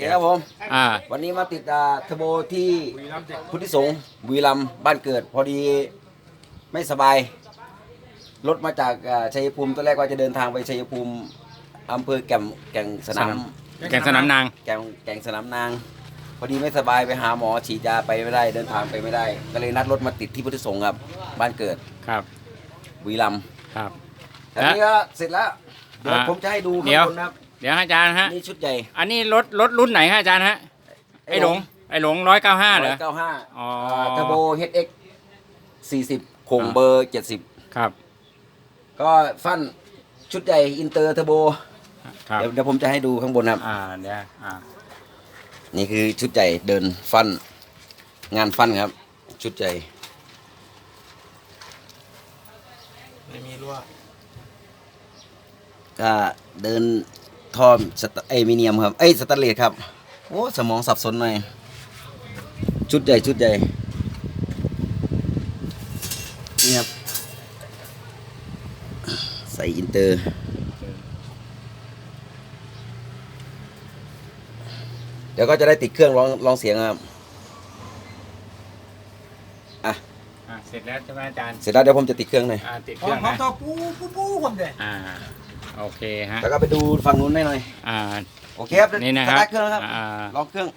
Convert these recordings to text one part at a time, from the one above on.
เคครับผมอ่า วันนี้มาติดอ่าเทอร์โบที่พุทธิสงฆ์บุรีรัมย์บ้านเกิด พอดีไม่สบาย รถมาจากอ่าชัยภูมิตอนแรกว่าจะเดินทางไปชัยภูมิอำเภอแก่งแก่งสนามแกงสนามนางแก่งแก่งสนามนาง พอดีไม่สบายไปหาหมอฉีดยาไปไม่ได้เดินทางไปไม่ได้ ก็เลยนัดรถมาติดที่พุทธิสงฆ์ครับบ้านเกิดครับบุรีรัมย์ครับอันนี้ก็เสร็จแล้วเดี๋ยวอ่า ผมจะให้ดูเดี๋ยวข้างบนนะครับ เดี๋ยวให้อาจารย์ฮะ นี่ชุดใหญ่อันนี้รถรถรุ่นไหนฮะอาจารย์ฮะ ไอ้หลง ไอ้หลงร้อยเก้าห้าเหรอ เก้าห้าอ๋อเทอร์โบ HX 40โคงเบอร์70ครับ ก็ฟันชุดใหญ่อินเตอร์เทอร์โบครับ เดี๋ยวเดี๋ยวผมจะให้ดูข้างบนครับ อ่าเดี๋ยวอ่า นี่คือชุดใหญ่เดินฟัน งานฟันครับ ชุดใหญ่ไม่มีรั่วก็เดิน ท่อสตเอยมิเนียมครับ เอ้ยสแตนเลสครับ โอ้สมองสับสนหน่อย ชุดใหญ่ชุดใหญ่ นี่ครับ ใส่อินเตอร์ เดี๋ยวก็จะได้ติดเครื่องลองลองเสียงครับ อะ อ่าเสร็จแล้วใช่ไหมอาจารย์ เสร็จแล้วเดี๋ยวผมจะติดเครื่องหน่อย อ่าติดเคพร้อรื่มองพร้อมนะตัวปูปูปูผมเลยอ่า โอเคฮะ แล้วก็ไปดูฝั่งนู้นได้หน่อย อ่า โอเคครับนี่นะครับสตาทเครื่องแล้วครับอ่า ลองเครื่อง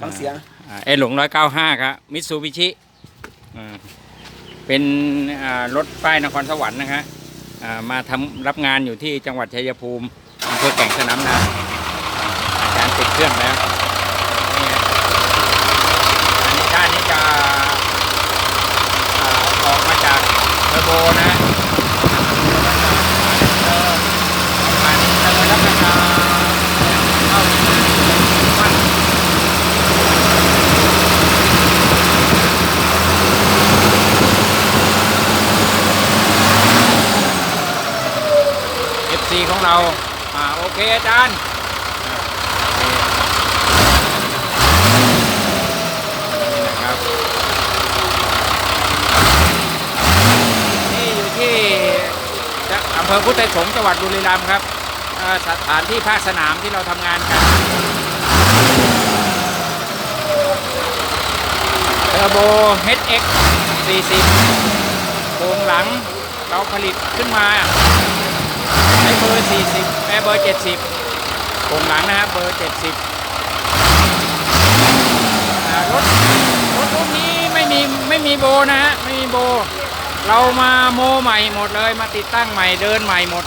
ฟังเสียง อ่าไอ้หลงร้อยเก้าห้าครับมิตซูบิชิเป็นอ่ารถป้ายนครสวรรค์นะฮะอ่ามาทำรับงานอยู่ที่จังหวัดชัยภูมิอำเภอแก่งสนามนางอาจารย์ติดเครื่องแล้วนี่ฮะอันนี้ด้านนี้จะอ่าออกมาจากเทอร์โบนะเออประมาณนี้จะเลยรับประทานเข้ามัน FC ของ เราอ่าโอเคอาจารย์อ่าโอเคนี่นะครับนี่อยู่ที่อำเภอพุทธสงฆ์จังหวัดบุรีรัมย์ครับสถานที่ภาคสนามที่เราทำงานกันเทอร์โบ HX 40โครงหลังเราผลิตขึ้นมา ใช้เบอร์ 40แม่เบอร์ 70โครงหลังนะครับเบอร์ 70อ่ารถรถรุ่นนี้ไม่มีไม่มีโบนะฮะไม่มีโบ เรามาโมใหม่หมดเลยมาติดตั้งใหม่เดินใหม่หมด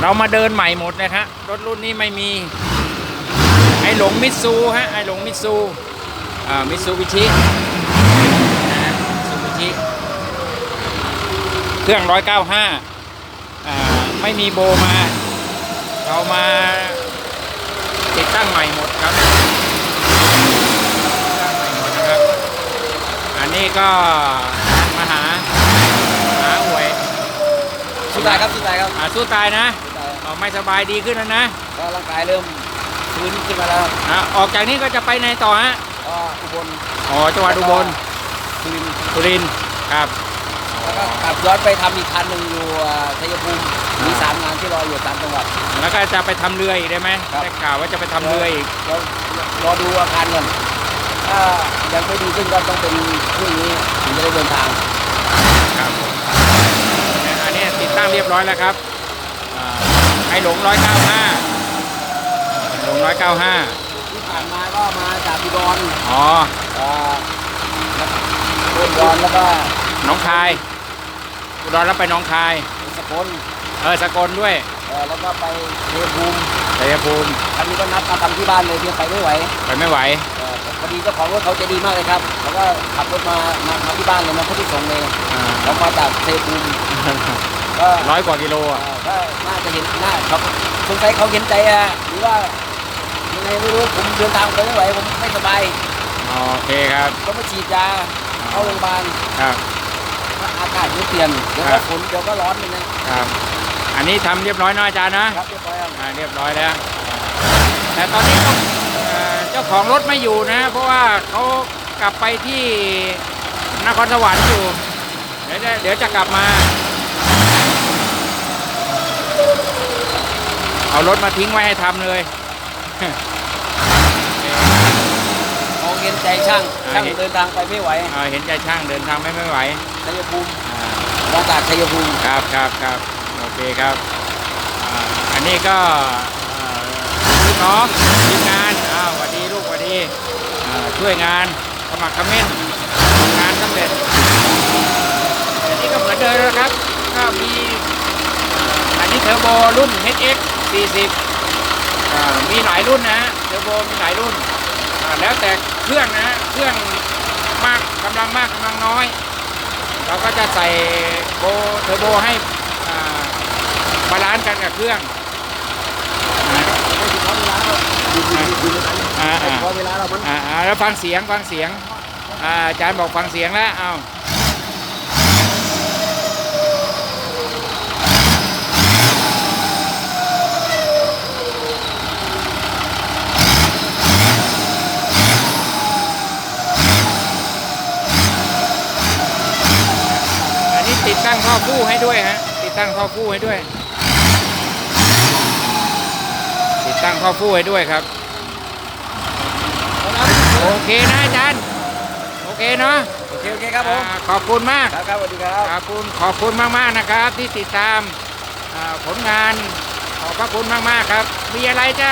เรามาเดินใหม่หมดนะฮะรถรุ่นนี้ไม่มีไอหลงมิซูฮะไอหลงมิซูอ่ามิซูบิชินะมิซูบิชิเครื่อง 195อ่า ไม่มีโบมา เรามาติดตั้งใหม่หมดครับติดตั้งใหม่หมดนะครับ อันนี้ก็มาหาหาหวยสุดท้ายครับสุดท้ายครับอ่าสู้ตายนะสุดท้ายอ๋อไม่สบายดีขึ้นแล้วนะก็ร่างกายเริ่มฟื้นขึ้นมาแล้วครับอ่าออกจากนี้ก็จะไปในต่อฮะก็อุบลอ๋อจังหวัดอุบลคืนสุรินทร์ครับ แล้วก็กลับย้อนไปทำอีกคันหนึ่งอยู่อ่าชัยภูมิมีสามงานที่รออยู่ตามจังหวัด แล้วก็จะไปทำเรืออีกได้ไหมครับ ได้ข่าวว่าจะไปทำเรืออีกแล้วรอดูอาการก่อนถ้ายังไม่ดีขึ้นก็ต้องเป็นพรุ่งนี้ถึงจะได้เดินทาง ครับเนี่ยอันนี้ติดตั้งเรียบร้อยแล้วครับอ่าไอหลงร้อยเก้าห้าหลงร้อยเก้าห้าที่ผ่านมาก็มาจากอุดรอ๋อเอ่ออุดรแล้วก็หน้องคาย อุดรแล้วไปหน้องคาย สกลเออสกลด้วยเอ่อแล้วก็ไปเทภูมิชัยภูมิคันนี้ก็นัดมาทำที่บ้านเลยเพียงไปไม่ไหวไปไม่ไหว เอ่อพอดีเจ้าของรถเขาใจดีมากเลยครับเขาก็ขับรถมามามาที่บ้านเลยมาพุทธิสงฆ์เลยอ่าเขามาจากเทภูมิก็ร้อยกว่ากิโลเอ่อะอก็น่าจะเห็นหน้าเขาสงสัยเขาเห็นใจอะหรือว่ายังไงไม่รู้ผมเดินทางไปไม่ไหวผมไม่สบายโอเคครับก็มาฉีดยาเข้าโรงพยาบาลครับอากาศมันเปลี่ยนเดี๋ยวครัก็บฝนเดี๋ยวก็ร้อนเลยนะครับ อันนี้ทำเรียบร้อยเนอะอาจารย์นะครับเรียบร้อยครับอ่าเรียบร้อยแล้ว แต่ตอนนี้ต้องเอ่อเจ้าของรถไม่อยู่นะ เพราะว่าเขากลับไปที่นครสวรรค์อยู่ เดี๋ยวเดี๋ยวจะกลับมา เอารถมาทิ้งไว้ให้ทำเลยมองเห็นใจช่างช่างเห็นเดินทางไปไม่ไหวเอ่อเห็นใจช่างเดินทางไม่ไม่ไหวชัยภูมิ อ่ามาจากชัยภูมิครับครับครับโอเคครับอ่าอันนี้ก็อ่อลูกน้องทีมงานอ้าวสวัสดีลูกสวัสดีอ่าช่วยงานสมัครคอมเมนต์ทำงานสำเร็จอันนี้ก็เหมือนเดิมนะครับ ก็มีอ่าอันนี้เทอร์โบรุ่น HX 40อ่ามีหลายรุ่นนะฮะเทอร์โบมีหลายรุ่นอ่าแล้วแต่เครื่องนะฮะเครื่องมากกำลังมากกำลังน้อย เราก็จะใส่โบเทอร์โบให้บาลานซ์กันกับเครื่องนะอ่าอ่าพอเวลาเรามันอ่าอ่าแล้วฟังเสียงฟังเสียงอาอาจารย์บอกฟังเสียงแล้วเอา ติดตั้งท่อคู่ให้ด้วยฮะติดตั้งท่อคู่ให้ด้วย ติดตั้งท่อคู่ให้ด้วยครับโอเคนะอาจารย์โอเคเนาะโอเคโอเคครับผมอ่าขอบคุณมากครับครับสวัสดีครับขอบคุณขอบคุณมากๆนะครับ ที่ติดตามอ่าผลงานขอบพระคุณมากๆครับ มีอะไรจะ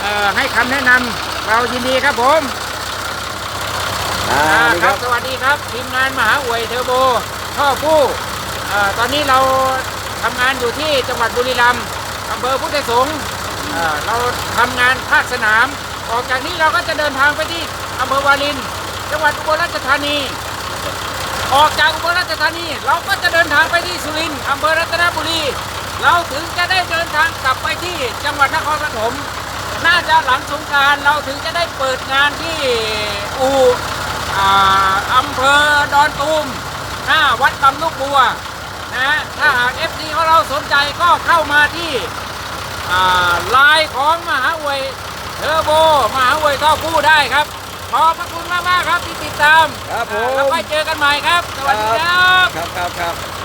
เอ่อให้คำแนะนำเรายินดีครับผมอ่าอ่านี่คครัรับบสวัสดีครับ ทีมงานมหาอวยเทอร์โบ ท่อผู้ตอนนี้เราทำงานอยู่ที่จังหวัดบุรีรัมย์อำเภอพุทธสงฆ์เราทำงานภาคสนาม ออกจากนี้เราก็จะเดินทางไปที่อำเภอวาริน จังหวัดอุบลราชธานี ออกจากอุบลราชธานี เราก็จะเดินทางไปที่สุรินทร์อำเภอรัตนบุรี เราถึงจะได้เดินทางกลับไปที่จังหวัดนครปฐมน่าจะหลังสงการเราถึงจะได้เปิดงานที่อู่อ่าอำเภอดอนตูม หน้าวัดบำลุกบัวนะถ้าหากเอฟซีของเราสนใจก็เข้ามาที่อ่าไลน์ของมหาเวยเทอร์โบมหาเวยท่อผู้ได้ครับ ขอบพระคุณมากมากๆครับที่ติดตาม ครับผมแล้วไปเจอกันใหม่ครับ สวัสดีครับ ครับครับครับ